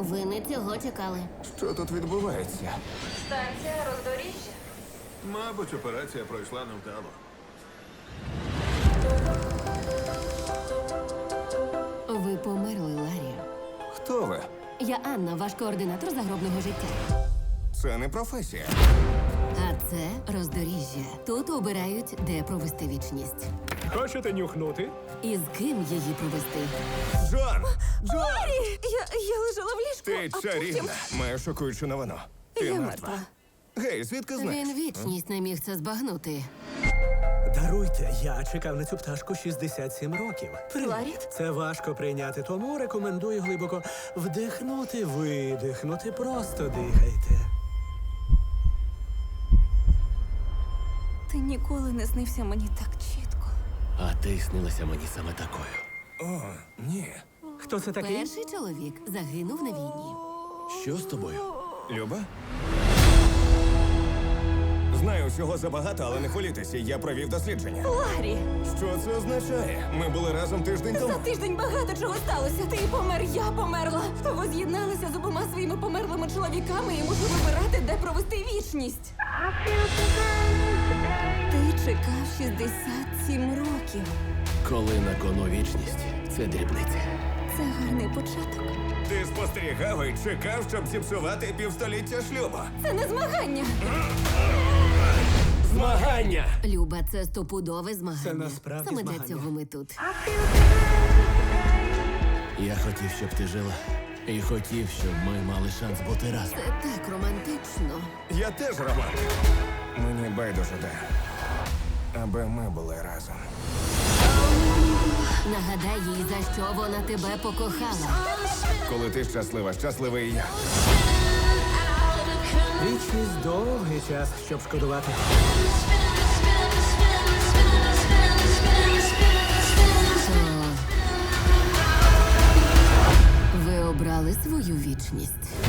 Ви не цього чекали. Що тут відбувається? Станція роздоріжжя. Мабуть, операція пройшла невдало. Ви померли, Ларі. Хто ви? Я Анна, ваш координатор загробного життя. Це не професія. А це роздоріжжя. Тут обирають, де провести вічність. Хочете нюхнути? І з ким її провести. Джон! Джон! Я, я лежала в ліжку. Ти а чарівна. Маю шокуючу новину. Ти Я мертва. мертва. Гей, звідки знаєш? Він вічність не міг це збагнути. Даруйте, я чекав на цю пташку 67 років. Ларі? Це важко прийняти, тому рекомендую глибоко вдихнути, видихнути, просто дихайте. Ти ніколи не снився мені так чітко. А ти снилася мені саме такою. О, ні. Хто це такий? Перший чоловік загинув на війні. Що з тобою? Люба? Знаю всього забагато, але не хвилюйтеся, я провів дослідження. Ларі, Що це означає? Ми були разом тиждень за тиждень багато чого сталося. Ти помер, я померла. Ви з'єдналися з обома своїми померлими чоловіками і мушу вибирати, де провести вічність. Ти чекав 67 років. Коли на кону вічність, це дрібниця. Це гарний початок. Ти спостерігав і чекав, щоб зіпсувати півстоліття шлюбу. Це не змагання. Змагання! Люба, це стопудове змагання. Це насправді Саме для цього ми тут. Я хотів, щоб ти жила. І хотів, щоб ми мали шанс бути разом. Це так романтично. Я теж роман. Мені байдуже де. Аби ми були разом. Нагадай їй, за що вона тебе покохала. Коли ти щаслива, щасливий і я. Вічність довгий час, щоб шкодувати. То ви обрали свою вічність.